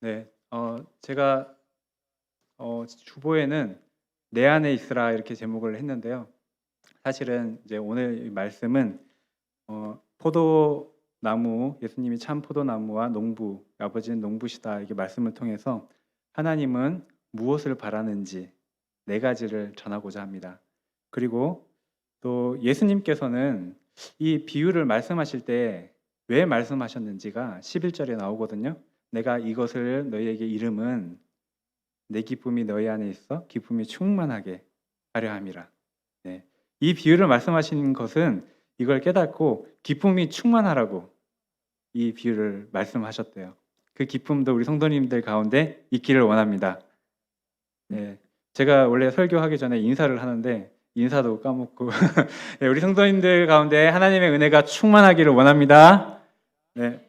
네. 어 제가 어 주보에는 "내 안에 있으라." 이렇게 제목을 했는데요. 사실은 이제 오늘 이 말씀은 어 포도나무 예수님이 참 포도나무와 농부 아버지는 농부시다 이렇게 말씀을 통해서 하나님은 무엇을 바라는지 네 가지를 전하고자 합니다. 그리고 또 예수님께서는 이 비유를 말씀하실 때 왜 말씀하셨는지가 11절에 나오거든요. " 내가 이것을 너희에게 이름은 내 기쁨이 너희 안에 있어 기쁨이 충만하게 하려 함이라." 네. 이 비유를 말씀하신 것은 이걸 깨닫고 기쁨이 충만하라고 이 비유를 말씀하셨대요. 그 기쁨도 우리 성도님들 가운데 있기를 원합니다. 네. 제가 원래 설교하기 전에 인사를 하는데 인사도 까먹고 네, 우리 성도님들 가운데 하나님의 은혜가 충만하기를 원합니다. 네.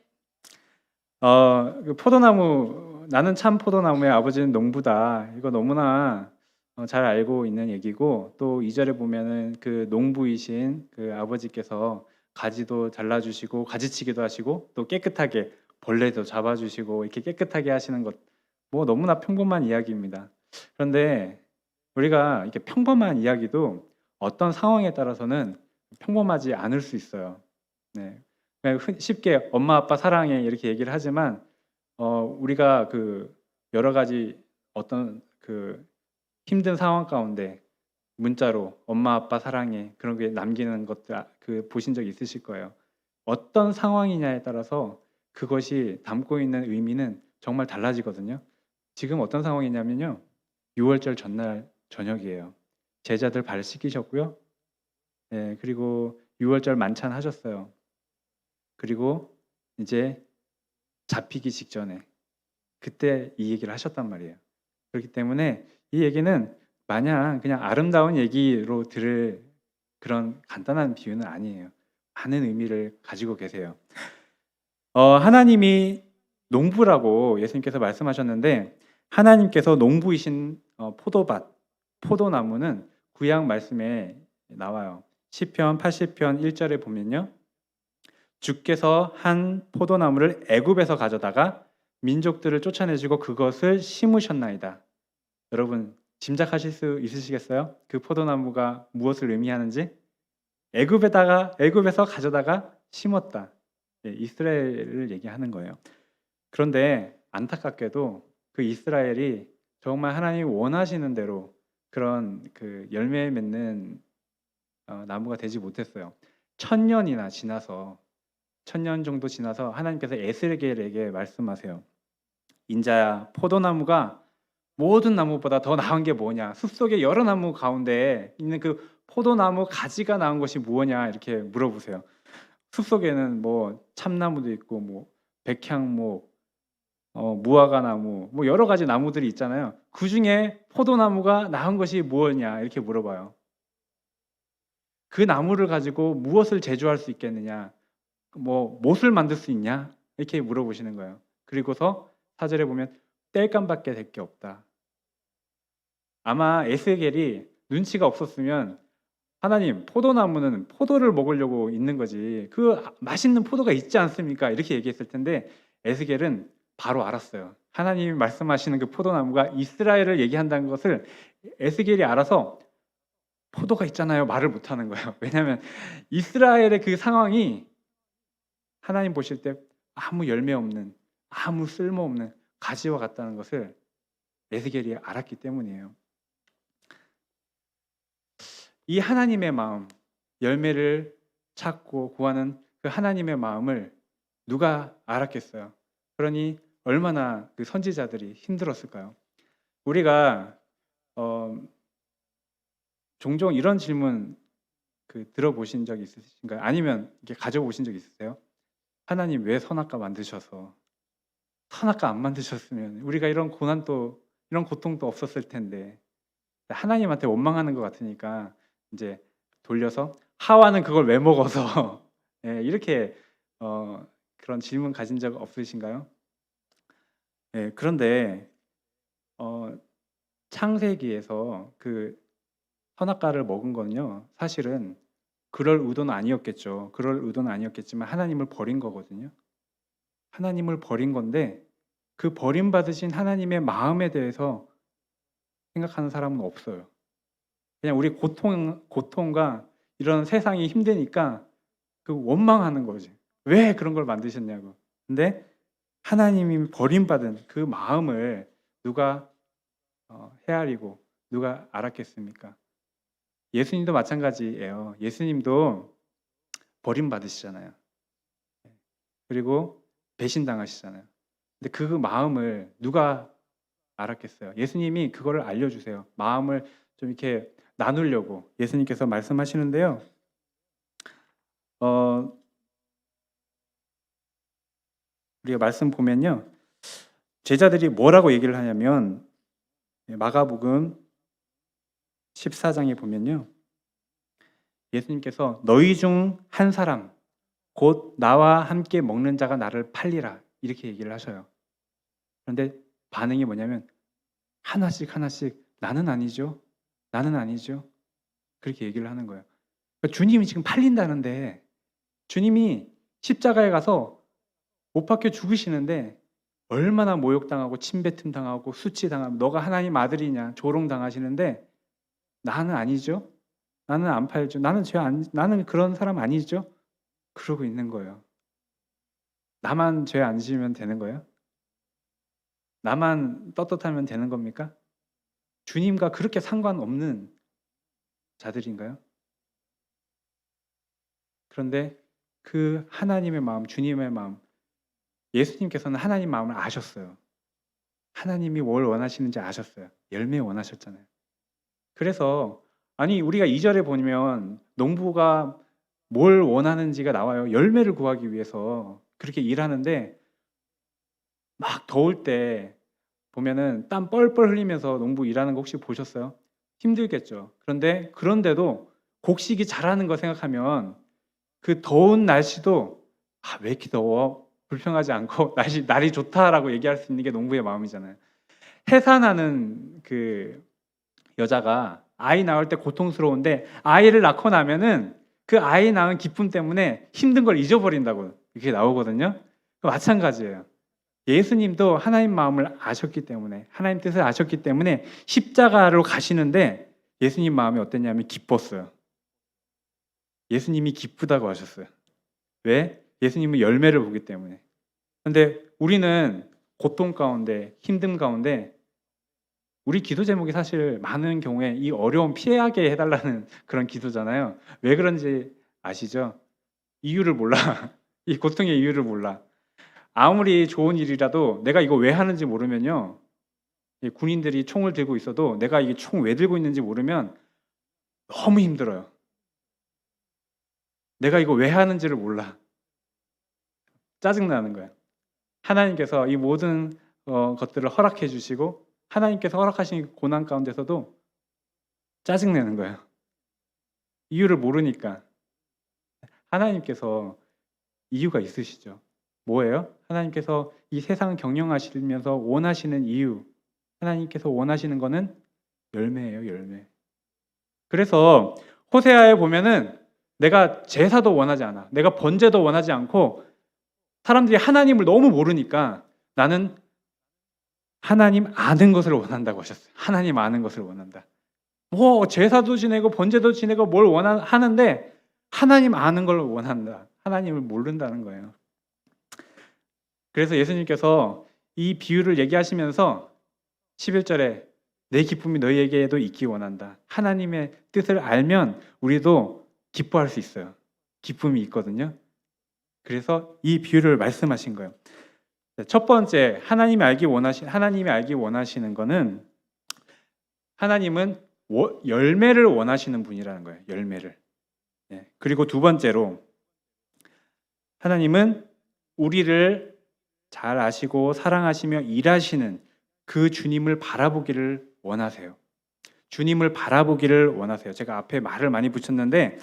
어, 그 포도나무 나는 참 포도나무의 아버지는 농부다. 이거 너무나 어, 잘 알고 있는 얘기고 또 2절에 보면은 그 농부이신 그 아버지께서 가지도 잘라 주시고 가지치기도 하시고 또 깨끗하게 벌레도 잡아 주시고 이렇게 깨끗하게 하시는 것 뭐 너무나 평범한 이야기입니다. 그런데 우리가 이렇게 평범한 이야기도 어떤 상황에 따라서는 평범하지 않을 수 있어요. 네. 쉽게 엄마 아빠 사랑해 이렇게 얘기를 하지만 어, 우리가 그 여러 가지 어떤 그 힘든 상황 가운데 문자로 엄마 아빠 사랑해 그런 게 남기는 것들 아- 그 보신 적 있으실 거예요. 어떤 상황이냐에 따라서 그것이 담고 있는 의미는 정말 달라지거든요. 지금 어떤 상황이냐면요. 6월절 전날 저녁이에요. 제자들 발 씻기셨고요. 예, 그리고 6월절 만찬 하셨어요. 그리고 이제 잡히기 직전에 그때 이 얘기를 하셨단 말이에요. 그렇기 때문에 이 얘기는 마냥 그냥 아름다운 얘기로 들을 그런 간단한 비유는 아니에요. 많은 의미를 가지고 계세요. 어, 하나님이 농부라고 예수님께서 말씀하셨는데 하나님께서 농부이신 어, 포도밭, 포도나무는 구약 말씀에 나와요. 시편 80편 1절에 보면요. 주께서 한 포도나무를 애굽에서 가져다가 민족들을 쫓아내시고 그것을 심으셨나이다. 여러분 짐작하실 수 있으시겠어요? 그 포도나무가 무엇을 의미하는지? 애굽에다가 애굽에서 가져다가 심었다. 예, 이스라엘을 얘기하는 거예요. 그런데 안타깝게도 그 이스라엘이 정말 하나님이 원하시는 대로 그런 그 열매 맺는 어, 나무가 되지 못했어요. 천 년이나 지나서 천년 정도 지나서 하나님께서 에스겔에게 말씀하세요. 인자야, 포도나무가 모든 나무보다 더 나은 게 뭐냐? 숲속의 여러 나무 가운데 있는 그 포도나무 가지가 나은 것이 무엇냐? 이렇게 물어보세요. 숲속에는 뭐 참나무도 있고 뭐 백향목, 어, 무화과 나무, 뭐 여러 가지 나무들이 있잖아요. 그 중에 포도나무가 나은 것이 무엇이냐? 이렇게 물어봐요. 그 나무를 가지고 무엇을 제조할 수 있겠느냐? 뭐 못을 만들 수 있냐? 이렇게 물어보시는 거예요. 그리고서 사절에 보면 땔감밖에 될 게 없다. 아마 에스겔이 눈치가 없었으면 하나님 포도나무는 포도를 먹으려고 있는 거지 그 맛있는 포도가 있지 않습니까? 이렇게 얘기했을 텐데 에스겔은 바로 알았어요. 하나님이 말씀하시는 그 포도나무가 이스라엘을 얘기한다는 것을 에스겔이 알아서 포도가 있잖아요 말을 못하는 거예요. 왜냐하면 이스라엘의 그 상황이 하나님 보실 때 아무 열매 없는 아무 쓸모 없는 가지와 같다는 것을 에스겔이 알았기 때문이에요. 이 하나님의 마음, 열매를 찾고 구하는 그 하나님의 마음을 누가 알았겠어요? 그러니 얼마나 그 선지자들이 힘들었을까요? 우리가 어, 종종 이런 질문 그 들어보신 적 있으신가요? 아니면 이렇게 가져보신 적 있으세요? 하나님 왜 선악과 만드셔서 선악과 안 만드셨으면 우리가 이런 고난도 이런 고통도 없었을 텐데 하나님한테 원망하는 것 같으니까 이제 돌려서 하와는 그걸 왜 먹어서 예, 이렇게 어, 그런 질문 가진 적 없으신가요? 예, 그런데 어, 창세기에서 그 선악과를 먹은 거는요 사실은 그럴 의도는 아니었겠죠. 그럴 의도는 아니었겠지만 하나님을 버린 거거든요. 하나님을 버린 건데 그 버림받으신 하나님의 마음에 대해서 생각하는 사람은 없어요. 그냥 우리 고통 고통과 이런 세상이 힘드니까 그 원망하는 거지. 왜 그런 걸 만드셨냐고. 근데 하나님이 버림받은 그 마음을 누가 어, 헤아리고 누가 알았겠습니까? 예수님도 마찬가지예요. 예수님도 버림받으시잖아요. 그리고 배신당하시잖아요. 근데 그 마음을 누가 알았겠어요? 예수님이 그거를 알려주세요. 마음을 좀 이렇게 나누려고 예수님께서 말씀하시는데요. 어, 우리가 말씀 보면요. 제자들이 뭐라고 얘기를 하냐면 마가복음 14장에 보면요. 예수님께서 너희 중 한 사람 곧 나와 함께 먹는 자가 나를 팔리라 이렇게 얘기를 하셔요. 그런데 반응이 뭐냐면 하나씩 하나씩 나는 아니죠. 나는 아니죠. 그렇게 얘기를 하는 거예요. 그러니까 주님이 지금 팔린다는데 주님이 십자가에 가서 못 박혀 죽으시는데 얼마나 모욕당하고 침뱉음 당하고 수치당하고 너가 하나님 아들이냐 조롱 당하시는데 나는 아니죠. 나는 안 팔죠. 나는 죄 안, 나는 그런 사람 아니죠. 그러고 있는 거예요. 나만 죄 안 지으면 되는 거예요? 나만 떳떳하면 되는 겁니까? 주님과 그렇게 상관없는 자들인가요? 그런데 그 하나님의 마음, 주님의 마음, 예수님께서는 하나님 마음을 아셨어요. 하나님이 뭘 원하시는지 아셨어요. 열매 원하셨잖아요. 그래서 아니 우리가 2절에 보면 농부가 뭘 원하는지가 나와요. 열매를 구하기 위해서 그렇게 일하는데 막 더울 때 보면은 땀 뻘뻘 흘리면서 농부 일하는 거 혹시 보셨어요? 힘들겠죠. 그런데 그런데도 곡식이 자라는 거 생각하면 그 더운 날씨도 아, 왜 이렇게 더워? 불평하지 않고 날씨 날이 좋다라고 얘기할 수 있는 게 농부의 마음이잖아요. 해산하는 그 여자가 아이 낳을 때 고통스러운데 아이를 낳고 나면은 그 아이 낳은 기쁨 때문에 힘든 걸 잊어버린다고 이렇게 나오거든요. 마찬가지예요. 예수님도 하나님 마음을 아셨기 때문에 하나님 뜻을 아셨기 때문에 십자가로 가시는데 예수님 마음이 어땠냐면 기뻤어요. 예수님이 기쁘다고 하셨어요. 왜? 예수님은 열매를 보기 때문에. 근데 우리는 고통 가운데 힘듦 가운데 우리 기도 제목이 사실 많은 경우에 이 어려움 피하게 해달라는 그런 기도잖아요. 왜 그런지 아시죠? 이유를 몰라. 이 고통의 이유를 몰라. 아무리 좋은 일이라도 내가 이거 왜 하는지 모르면요. 이 군인들이 총을 들고 있어도 내가 이게 총 왜 들고 있는지 모르면 너무 힘들어요. 내가 이거 왜 하는지를 몰라. 짜증나는 거야. 하나님께서 이 모든 어, 것들을 허락해 주시고 하나님께서 허락하신 고난 가운데서도 짜증내는 거예요. 이유를 모르니까. 하나님께서 이유가 있으시죠. 뭐예요? 하나님께서 이 세상을 경영하시면서 원하시는 이유, 하나님께서 원하시는 거는 열매예요, 열매. 그래서 호세아에 보면은 내가 제사도 원하지 않아. 내가 번제도 원하지 않고 사람들이 하나님을 너무 모르니까 나는 하나님 아는 것을 원한다고 하셨어요. 하나님 아는 것을 원한다. 뭐 제사도 지내고 번제도 지내고 뭘 원하는데 하나님 아는 걸 원한다. 하나님을 모른다는 거예요. 그래서 예수님께서 이 비유를 얘기하시면서 11절에 내 기쁨이 너희에게도 있기 원한다. 하나님의 뜻을 알면 우리도 기뻐할 수 있어요. 기쁨이 있거든요. 그래서 이 비유를 말씀하신 거예요. 첫 번째 하나님이 알기 원하시 하나님이 알기 원하시는 거는 하나님은 열매를 원하시는 분이라는 거예요. 열매를. 네. 그리고 두 번째로 하나님은 우리를 잘 아시고 사랑하시며 일하시는 그 주님을 바라보기를 원하세요. 주님을 바라보기를 원하세요. 제가 앞에 말을 많이 붙였는데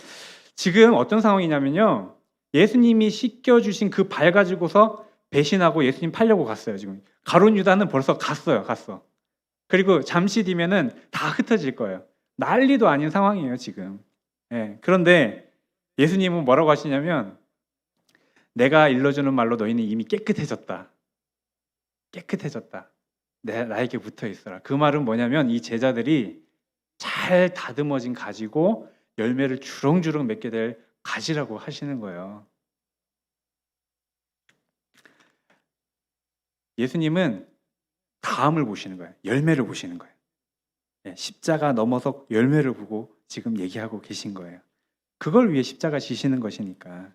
지금 어떤 상황이냐면요. 예수님이 씻겨 주신 그 발 가지고서 배신하고 예수님 팔려고 갔어요. 지금 가론 유다는 벌써 갔어요. 갔어. 그리고 잠시 뒤면은 다 흩어질 거예요. 난리도 아닌 상황이에요. 지금. 예, 그런데 예수님은 뭐라고 하시냐면 내가 일러주는 말로 너희는 이미 깨끗해졌다. 깨끗해졌다. 내 나에게 붙어 있어라. 그 말은 뭐냐면 이 제자들이 잘 다듬어진 가지고 열매를 주렁주렁 맺게 될 가지라고 하시는 거예요. 예수님은 다음을 보시는 거예요. 열매를 보시는 거예요. 예, 십자가 넘어서 열매를 보고 지금 얘기하고 계신 거예요. 그걸 위해 십자가 지시는 것이니까.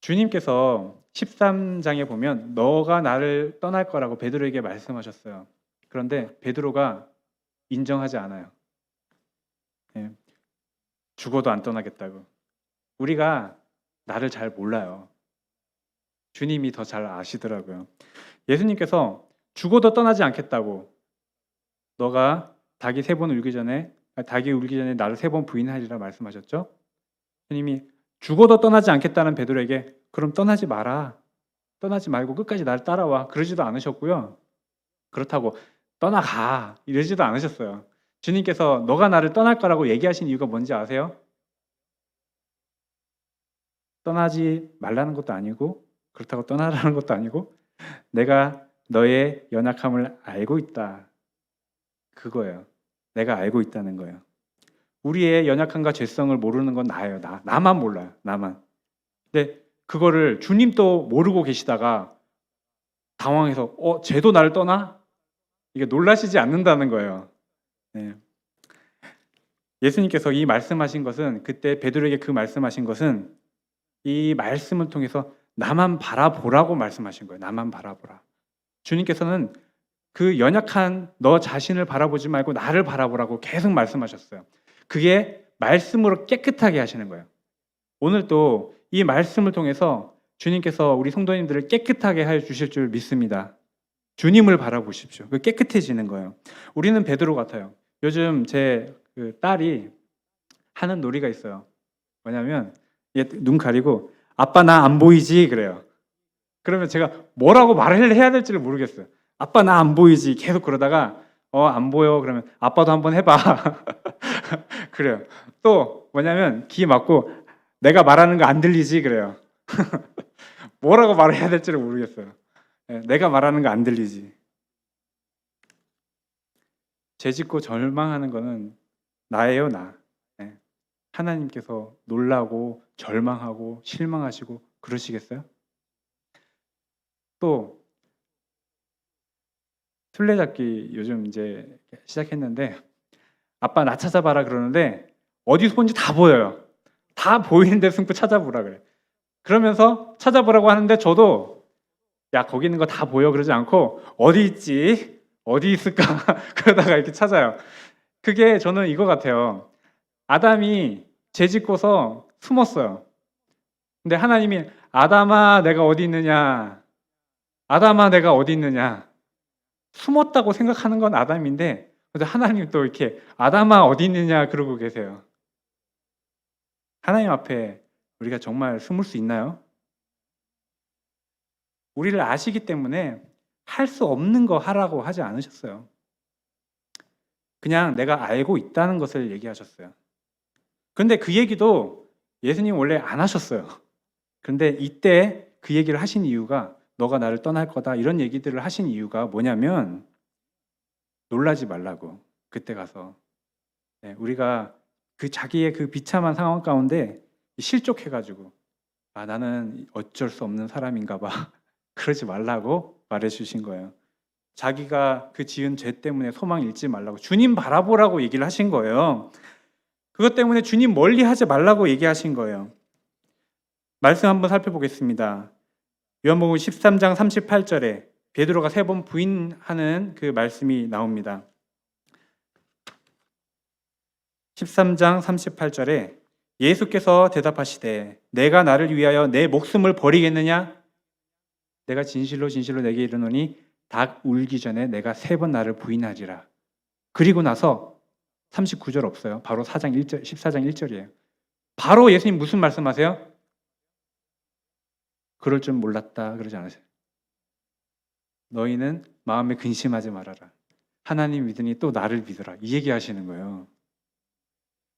주님께서 13장에 보면 너가 나를 떠날 거라고 베드로에게 말씀하셨어요. 그런데 베드로가 인정하지 않아요. 예, 죽어도 안 떠나겠다고. 우리가 나를 잘 몰라요. 주님이 더 잘 아시더라고요. 예수님께서 죽어도 떠나지 않겠다고. 너가 닭이 세 번 울기 전에 아, 닭이 울기 전에 나를 세 번 부인하리라 말씀하셨죠? 주님이 죽어도 떠나지 않겠다는 베드로에게 그럼 떠나지 마라. 떠나지 말고 끝까지 나를 따라와. 그러지도 않으셨고요. 그렇다고 떠나가 이러지도 않으셨어요. 주님께서 너가 나를 떠날 거라고 얘기하신 이유가 뭔지 아세요? 떠나지 말라는 것도 아니고 그렇다고 떠나라는 것도 아니고 내가 너의 연약함을 알고 있다. 그거예요. 내가 알고 있다는 거예요. 우리의 연약함과 죄성을 모르는 건 나예요. 나 나만 몰라요. 나만. 근데 그거를 주님도 모르고 계시다가 당황해서 어 쟤도 나를 떠나? 이게 놀라시지 않는다는 거예요. 네. 예수님께서 이 말씀하신 것은 그때 베드로에게 그 말씀하신 것은 이 말씀을 통해서 나만 바라보라고 말씀하신 거예요. 나만 바라보라. 주님께서는 그 연약한 너 자신을 바라보지 말고 나를 바라보라고 계속 말씀하셨어요. 그게 말씀으로 깨끗하게 하시는 거예요. 오늘 또 이 말씀을 통해서 주님께서 우리 성도님들을 깨끗하게 해 주실 줄 믿습니다. 주님을 바라보십시오. 그 깨끗해지는 거예요. 우리는 베드로 같아요. 요즘 제 그 딸이 하는 놀이가 있어요. 뭐냐면 얘 눈 가리고 아빠 나 안 보이지 그래요. 그러면 제가 뭐라고 말을 해야 될지를 모르겠어요. 아빠 나 안 보이지 계속 그러다가 어 안 보여 그러면 아빠도 한번 해봐 그래요. 또 뭐냐면 귀 막고 내가 말하는 거 안 들리지 그래요. 뭐라고 말을 해야 될지를 모르겠어요. 예, 내가 말하는 거 안 들리지. 죄 짓고 절망하는 거는 나예요 나. 예. 하나님께서 놀라고 절망하고 실망하시고 그러시겠어요? 또 술래잡기 요즘 이제 시작했는데 아빠 나 찾아봐라 그러는데 어디서 본지 다 보여요. 다 보이는데 승부 찾아보라 그래. 그러면서 찾아보라고 하는데 저도 야 거기 있는 거 다 보여 그러지 않고 어디 있지 어디 있을까 그러다가 이렇게 찾아요. 그게 저는 이거 같아요. 아담이 죄짓고서 숨었어요. 근데 하나님이 아담아 내가 어디 있느냐 아담아 내가 어디 있느냐 숨었다고 생각하는 건 아담인데 근데 하나님 또 이렇게 아담아 어디 있느냐 그러고 계세요. 하나님 앞에 우리가 정말 숨을 수 있나요? 우리를 아시기 때문에 할 수 없는 거 하라고 하지 않으셨어요. 그냥 내가 알고 있다는 것을 얘기하셨어요. 근데 그 얘기도 예수님 원래 안 하셨어요. 그런데 이때 그 얘기를 하신 이유가 너가 나를 떠날 거다 이런 얘기들을 하신 이유가 뭐냐면 놀라지 말라고 그때 가서 네, 우리가 그 자기의 그 비참한 상황 가운데 실족해가지고 아 나는 어쩔 수 없는 사람인가 봐 그러지 말라고 말해주신 거예요. 자기가 그 지은 죄 때문에 소망 잃지 말라고 주님 바라보라고 얘기를 하신 거예요. 그것 때문에 주님 멀리 하지 말라고 얘기하신 거예요. 말씀 한번 살펴보겠습니다. 요한복음 13장 38절에 베드로가 세 번 부인하는 그 말씀이 나옵니다. 13장 38절에 예수께서 대답하시되 내가 나를 위하여 내 목숨을 버리겠느냐 내가 진실로 진실로 내게 이르노니 닭 울기 전에 내가 세 번 나를 부인하리라. 그리고 나서 39절 없어요. 바로 4장 1절 14장 1절이에요. 바로 예수님 무슨 말씀하세요? 그럴 줄 몰랐다 그러지 않으세요? 너희는 마음에 근심하지 말아라. 하나님 믿으니 또 나를 믿어라. 이 얘기 하시는 거예요.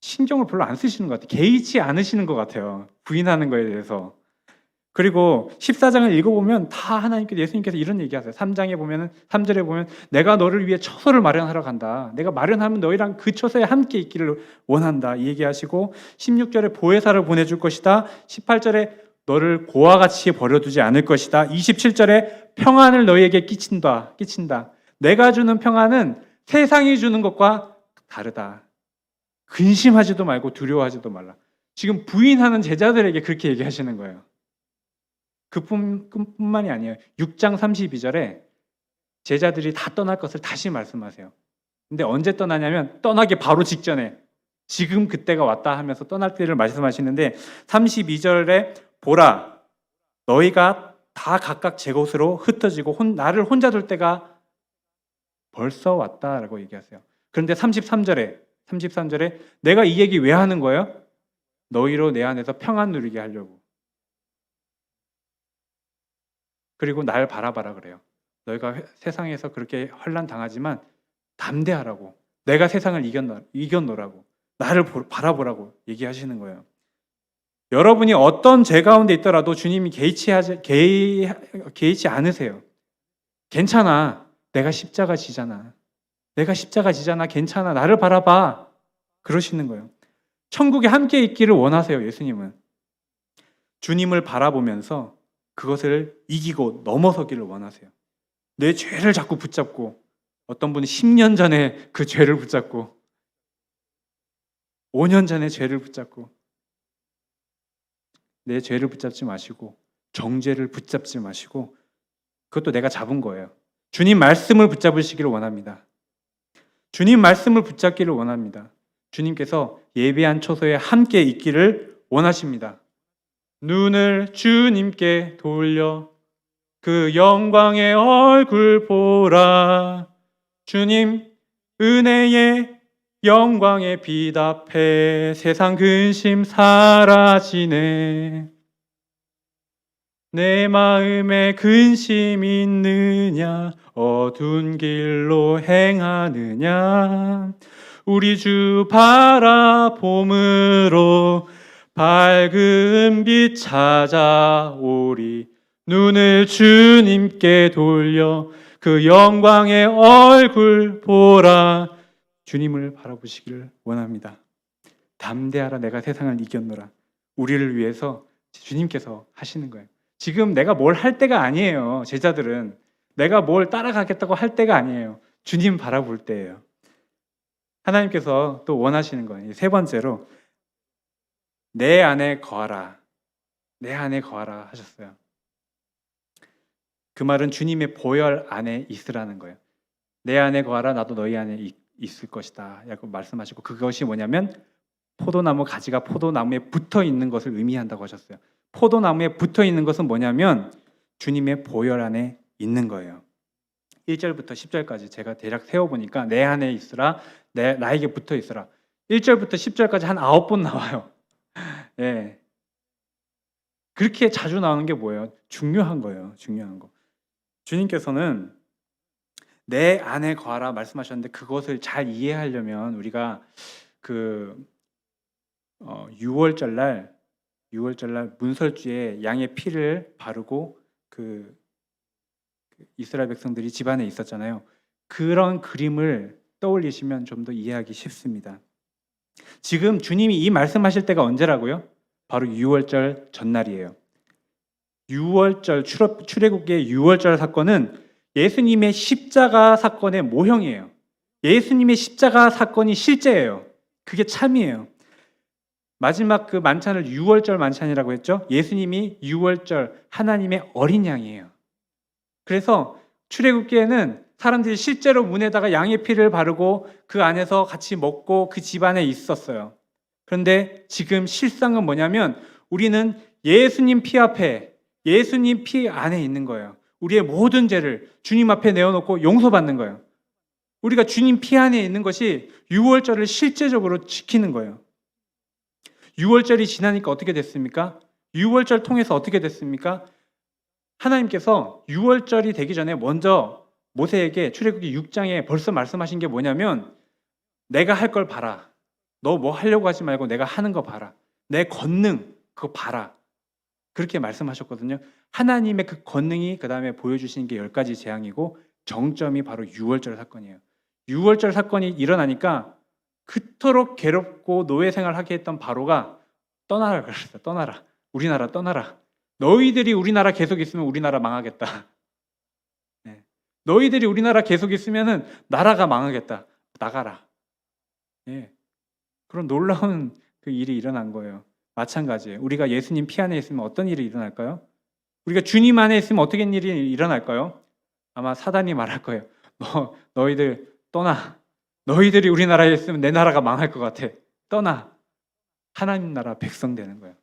신경을 별로 안 쓰시는 것 같아요. 개의치 않으시는 것 같아요. 부인하는 거에 대해서. 그리고 14장을 읽어보면 다 하나님께서 예수님께서 이런 얘기하세요. 3장에 보면은 3절에 보면 내가 너를 위해 처소를 마련하러 간다. 내가 마련하면 너희랑 그 처소에 함께 있기를 원한다. 이 얘기하시고 16절에 보혜사를 보내줄 것이다. 18절에 너를 고와 같이 버려두지 않을 것이다. 27절에 평안을 너희에게 끼친다. 끼친다. 내가 주는 평안은 세상이 주는 것과 다르다. 근심하지도 말고 두려워하지도 말라. 지금 부인하는 제자들에게 그렇게 얘기하시는 거예요. 그뿐, 뿐만이 아니에요. 6장 32절에 제자들이 다 떠날 것을 다시 말씀하세요. 근데 언제 떠나냐면 떠나기 바로 직전에 지금 그때가 왔다 하면서 떠날 때를 말씀하시는데 32절에 보라 너희가 다 각각 제 곳으로 흩어지고 혼- 나를 혼자 둘 때가 벌써 왔다라고 얘기하세요. 그런데 33절에 33절에 내가 이 얘기 왜 하는 거예요? 너희로 내 안에서 평안 누리게 하려고. 그리고 날 바라봐라 그래요. 너희가 회- 세상에서 그렇게 환란 당하지만 담대하라고. 내가 세상을 이겼노, 이겼노라고. 나를 보- 바라보라고 얘기하시는 거예요. 여러분이 어떤 죄 가운데 있더라도 주님이 개의치, 개의, 개의치 않으세요. 괜찮아. 내가 십자가 지잖아. 내가 십자가 지잖아. 괜찮아. 나를 바라봐. 그러시는 거예요. 천국에 함께 있기를 원하세요. 예수님은. 주님을 바라보면서 그것을 이기고 넘어서기를 원하세요. 내 죄를 자꾸 붙잡고 어떤 분은 10년 전에 그 죄를 붙잡고 5년 전에 죄를 붙잡고 내 죄를 붙잡지 마시고 정죄를 붙잡지 마시고 그것도 내가 잡은 거예요. 주님 말씀을 붙잡으시기를 원합니다. 주님 말씀을 붙잡기를 원합니다. 주님께서 예배한 처소에 함께 있기를 원하십니다. 눈을 주님께 돌려 그 영광의 얼굴 보라. 주님 은혜의 영광에 비답해 세상 근심 사라지네. 내 마음에 근심 있느냐 어두운 길로 행하느냐 우리 주 바라봄으로 밝은 빛 찾아오리 눈을 주님께 돌려 그 영광의 얼굴 보라 주님을 바라보시기를 원합니다. 담대하라 내가 세상을 이겼노라. 우리를 위해서 주님께서 하시는 거예요. 지금 내가 뭘 할 때가 아니에요. 제자들은 내가 뭘 따라가겠다고 할 때가 아니에요. 주님 바라볼 때예요. 하나님께서 또 원하시는 거예요. 세 번째로 내 안에 거하라. 내 안에 거하라 하셨어요. 그 말은 주님의 보혈 안에 있으라는 거예요. 내 안에 거하라 나도 너희 안에 있, 있을 것이다. 라고 말씀하시고 그것이 뭐냐면 포도나무 가지가 포도나무에 붙어 있는 것을 의미한다고 하셨어요. 포도나무에 붙어 있는 것은 뭐냐면 주님의 보혈 안에 있는 거예요. 1절부터 10절까지 제가 대략 세어 보니까 내 안에 있으라 내 나에게 붙어 있으라. 1절부터 10절까지 한 9번 나와요. 예. 그렇게 자주 나오는 게 뭐예요? 중요한 거예요. 중요한 거. 주님께서는 내 안에 거하라 말씀하셨는데 그것을 잘 이해하려면 우리가 그 어, 6월절 날 6월절 날 문설주에 양의 피를 바르고 그, 그 이스라엘 백성들이 집안에 있었잖아요. 그런 그림을 떠올리시면 좀 더 이해하기 쉽습니다. 지금 주님이 이 말씀하실 때가 언제라고요? 바로 6월절 전날이에요. 6월절 출업, 출애굽기의 6월절 사건은 예수님의 십자가 사건의 모형이에요. 예수님의 십자가 사건이 실제예요. 그게 참이에요. 마지막 그 만찬을 6월절 만찬이라고 했죠. 예수님이 6월절 하나님의 어린 양이에요. 그래서 출애굽기에는 사람들이 실제로 문에다가 양의 피를 바르고 그 안에서 같이 먹고 그 집안에 있었어요. 그런데 지금 실상은 뭐냐면 우리는 예수님 피 앞에 예수님 피 안에 있는 거예요. 우리의 모든 죄를 주님 앞에 내어놓고 용서받는 거예요. 우리가 주님 피 안에 있는 것이 6월절을 실제적으로 지키는 거예요. 6월절이 지나니까 어떻게 됐습니까? 6월절 통해서 어떻게 됐습니까? 하나님께서 6월절이 되기 전에 먼저 모세에게 출애굽기 6장에 벌써 말씀하신 게 뭐냐면 내가 할 걸 봐라. 너 뭐 하려고 하지 말고 내가 하는 거 봐라. 내 권능 그거 봐라. 그렇게 말씀하셨거든요. 하나님의 그 권능이 그 다음에 보여주신 게 열 가지 재앙이고 정점이 바로 6월절 사건이에요. 6월절 사건이 일어나니까 그토록 괴롭고 노예 생활하게 했던 바로가 떠나라 그랬어요. 떠나라. 우리나라 떠나라. 너희들이 우리나라 계속 있으면 우리나라 망하겠다. 네. 너희들이 우리나라 계속 있으면은 나라가 망하겠다. 나가라. 예. 그런 놀라운 그 일이 일어난 거예요. 마찬가지예요. 우리가 예수님 피 안에 있으면 어떤 일이 일어날까요? 우리가 주님 안에 있으면 어떻게 일이 일어날까요? 아마 사단이 말할 거예요. 너 너희들 떠나. 너희들이 우리나라에 있으면 내 나라가 망할 것 같아. 떠나. 하나님 나라 백성 되는 거예요.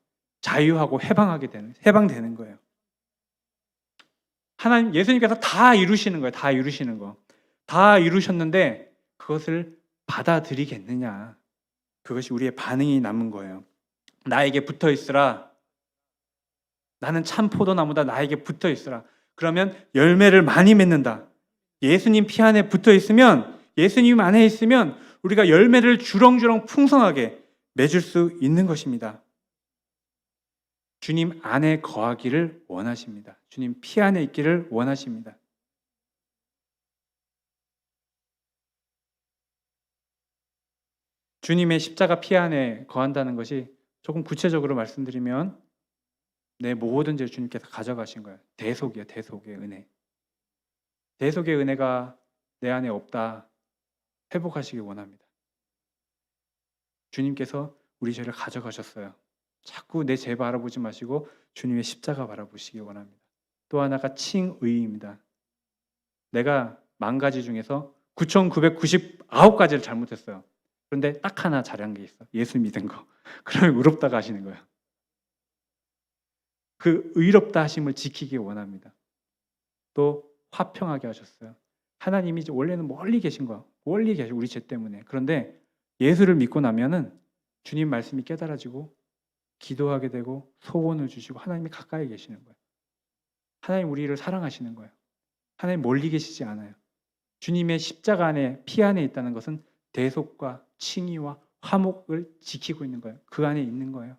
자유하고 해방하게 되는 해방되는 거예요. 하나님 예수님께서 다 이루시는 거예요. 다 이루시는 거. 다 이루셨는데 그것을 받아들이겠느냐? 그것이 우리의 반응이 남은 거예요. 나에게 붙어 있으라. 나는 참 포도나무다. 나에게 붙어 있으라. 그러면 열매를 많이 맺는다. 예수님 피 안에 붙어 있으면 예수님 안에 있으면 우리가 열매를 주렁주렁 풍성하게 맺을 수 있는 것입니다. 주님 안에 거하기를 원하십니다. 주님 피 안에 있기를 원하십니다. 주님의 십자가 피 안에 거한다는 것이 조금 구체적으로 말씀드리면 내 모든 죄를 주님께서 가져가신 거예요. 대속이에요. 대속의 은혜. 대속의 은혜가 내 안에 없다. 회복하시기 원합니다. 주님께서 우리 죄를 가져가셨어요. 자꾸 내 죄 바라보지 마시고 주님의 십자가 바라보시기 원합니다. 또 하나가 칭의입니다. 내가 만 가지 중에서 9,999가지를 잘못했어요. 그런데 딱 하나 잘한 게 있어. 예수 믿은 거. 그러면 의롭다가 하시는 거예요. 그 의롭다 하심을 지키기 원합니다. 또 화평하게 하셨어요. 하나님이 원래는 멀리 계신 거야. 멀리 계시 우리 죄 때문에. 그런데 예수를 믿고 나면은 주님 말씀이 깨달아지고 기도하게 되고 소원을 주시고 하나님이 가까이 계시는 거예요. 하나님 우리를 사랑하시는 거예요. 하나님 멀리 계시지 않아요. 주님의 십자가 안에 피 안에 있다는 것은 대속과 칭의와 화목을 지키고 있는 거예요. 그 안에 있는 거예요.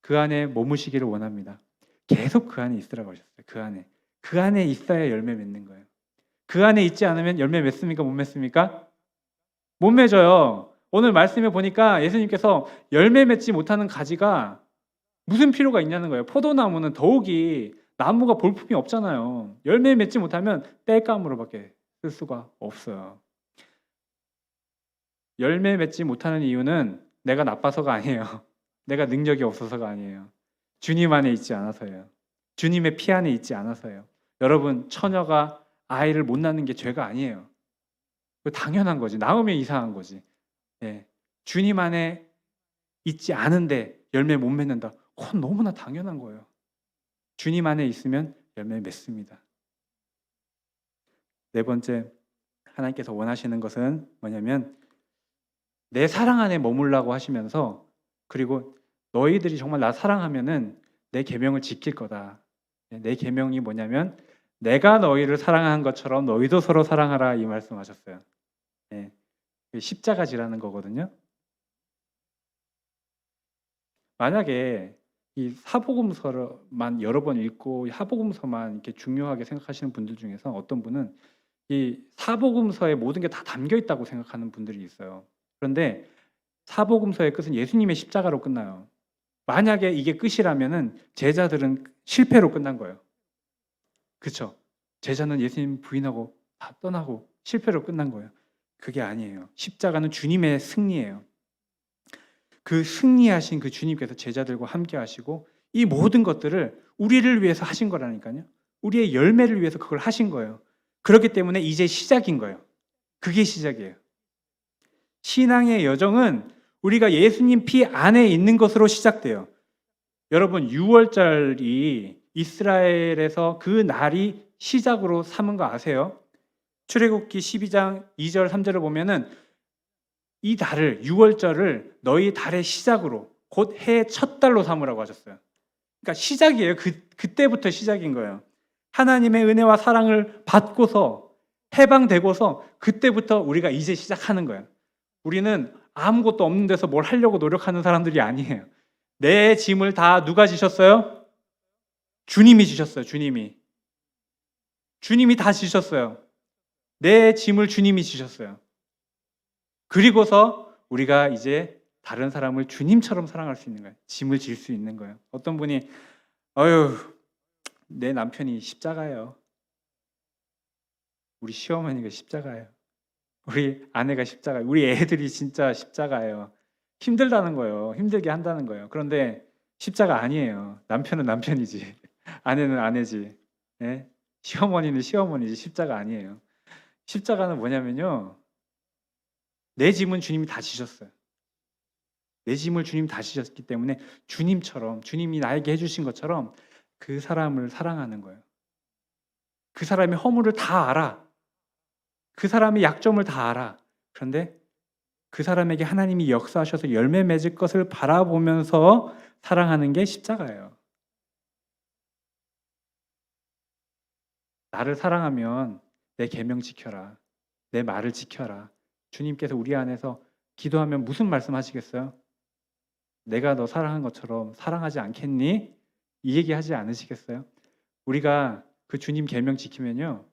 그 안에 머무시기를 원합니다. 계속 그 안에 있으라고 하셨어요. 그 안에. 그 안에 있어야 열매 맺는 거예요. 그 안에 있지 않으면 열매 맺습니까? 못 맺습니까? 못 맺어요. 오늘 말씀에 보니까 예수님께서 열매 맺지 못하는 가지가 무슨 필요가 있냐는 거예요. 포도나무는 더욱이 나무가 볼품이 없잖아요. 열매 맺지 못하면 땔감으로밖에 쓸 수가 없어요. 열매 맺지 못하는 이유는 내가 나빠서가 아니에요. 내가 능력이 없어서가 아니에요. 주님 안에 있지 않아서예요. 주님의 피 안에 있지 않아서예요. 여러분, 처녀가 아이를 못 낳는 게 죄가 아니에요. 그 당연한 거지. 낳으면 이상한 거지. 예. 주님 안에 있지 않은데 열매 못 맺는다. 그건 너무나 당연한 거예요. 주님 안에 있으면 열매 맺습니다. 네 번째, 하나님께서 원하시는 것은 뭐냐면 내 사랑 안에 머물라고 하시면서 그리고 너희들이 정말 나 사랑하면은 내 계명을 지킬 거다. 내 계명이 뭐냐면 내가 너희를 사랑한 것처럼 너희도 서로 사랑하라 이 말씀하셨어요. 네. 십자가지라는 거거든요. 만약에 이 사복음서만 여러 번 읽고 사복음서만 이렇게 중요하게 생각하시는 분들 중에서 어떤 분은 이 사복음서에 모든 게 다 담겨 있다고 생각하는 분들이 있어요. 그런데 사복음서의 끝은 예수님의 십자가로 끝나요. 만약에 이게 끝이라면은 제자들은 실패로 끝난 거예요. 그렇죠? 제자는 예수님 부인하고 다 떠나고 실패로 끝난 거예요. 그게 아니에요. 십자가는 주님의 승리예요. 그 승리하신 그 주님께서 제자들과 함께 하시고 이 모든 것들을 우리를 위해서 하신 거라니까요. 우리의 열매를 위해서 그걸 하신 거예요. 그렇기 때문에 이제 시작인 거예요. 그게 시작이에요. 신앙의 여정은 우리가 예수님 피 안에 있는 것으로 시작돼요. 여러분 6월절이 이스라엘에서 그 날이 시작으로 삼은 거 아세요? 출애굽기 12장 2절 3절을 보면은 이 달을 6월절을 너희 달의 시작으로 곧 해의 첫 달로 삼으라고 하셨어요. 그러니까 시작이에요. 그 그때부터 시작인 거예요. 하나님의 은혜와 사랑을 받고서 해방되고서 그때부터 우리가 이제 시작하는 거예요. 우리는 아무것도 없는 데서 뭘 하려고 노력하는 사람들이 아니에요. 내 짐을 다 누가 지셨어요? 주님이 지셨어요. 주님이. 주님이 다 지셨어요. 내 짐을 주님이 지셨어요. 그리고서 우리가 이제 다른 사람을 주님처럼 사랑할 수 있는 거예요. 짐을 질 수 있는 거예요. 어떤 분이 어휴 내 남편이 십자가예요. 우리 시어머니가 십자가예요. 우리 아내가 십자가예요. 우리 애들이 진짜 십자가예요. 힘들다는 거예요. 힘들게 한다는 거예요. 그런데 십자가 아니에요. 남편은 남편이지. 아내는 아내지. 예? 시어머니는 시어머니지. 십자가 아니에요. 십자가는 뭐냐면요. 내 짐은 주님이 다 지셨어요. 내 짐을 주님 다 지셨기 때문에 주님처럼 주님이 나에게 해주신 것처럼 그 사람을 사랑하는 거예요. 그 사람의 허물을 다 알아. 그 사람의 약점을 다 알아. 그런데 그 사람에게 하나님이 역사하셔서 열매 맺을 것을 바라보면서 사랑하는 게 십자가예요. 나를 사랑하면 내 계명 지켜라. 내 말을 지켜라. 주님께서 우리 안에서 기도하면 무슨 말씀 하시겠어요? 내가 너 사랑한 것처럼 사랑하지 않겠니? 이 얘기 하지 않으시겠어요? 우리가 그 주님 계명 지키면요.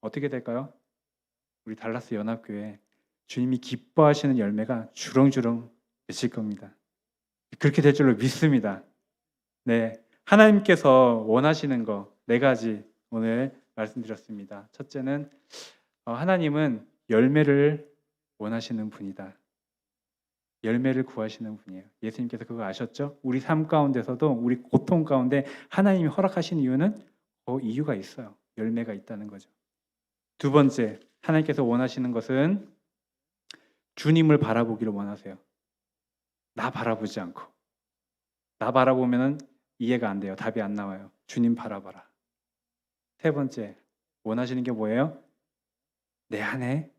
어떻게 될까요? 우리 달라스 연합교회 주님이 기뻐하시는 열매가 주렁주렁 맺힐 겁니다. 그렇게 될 줄로 믿습니다. 네. 하나님께서 원하시는 거 네 가지 오늘 말씀드렸습니다. 첫째는 어, 하나님은 열매를 원하시는 분이다. 열매를 구하시는 분이에요. 예수님께서 그거 아셨죠? 우리 삶 가운데서도 우리 고통 가운데 하나님이 허락하신 이유는 그 이유가 있어요. 열매가 있다는 거죠. 두 번째, 하나님께서 원하시는 것은 주님을 바라보기를 원하세요. 나 바라보지 않고. 나 바라보면은 이해가 안 돼요. 답이 안 나와요. 주님 바라봐라. 세 번째, 원하시는 게 뭐예요? 내 안에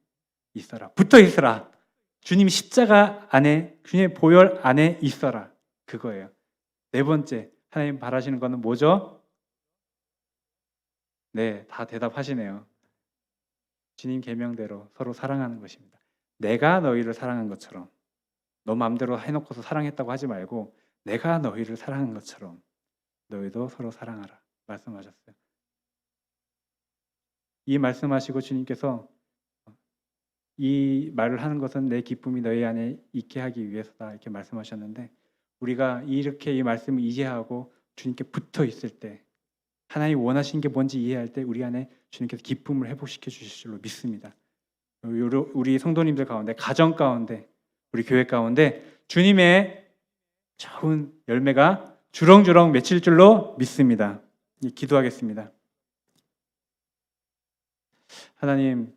있어라. 붙어 있어라. 주님 십자가 안에, 주님의 보혈 안에 있어라. 그거예요. 네 번째, 하나님 바라시는 거는 뭐죠? 네, 다 대답하시네요. 주님 계명대로 서로 사랑하는 것입니다. 내가 너희를 사랑한 것처럼 너 마음대로 해놓고서 사랑했다고 하지 말고 내가 너희를 사랑한 것처럼 너희도 서로 사랑하라 말씀하셨어요. 이 말씀하시고 주님께서 이 말을 하는 것은 내 기쁨이 너희 안에 있게 하기 위해서다 이렇게 말씀하셨는데 우리가 이렇게 이 말씀을 이해하고 주님께 붙어 있을 때 하나님 원하시는 게 뭔지 이해할 때 우리 안에 주님께서 기쁨을 회복시켜 주실 줄로 믿습니다. 우리 성도님들 가운데 가정 가운데 우리 교회 가운데 주님의 좋은 열매가 주렁주렁 맺힐 줄로 믿습니다. 기도하겠습니다. 하나님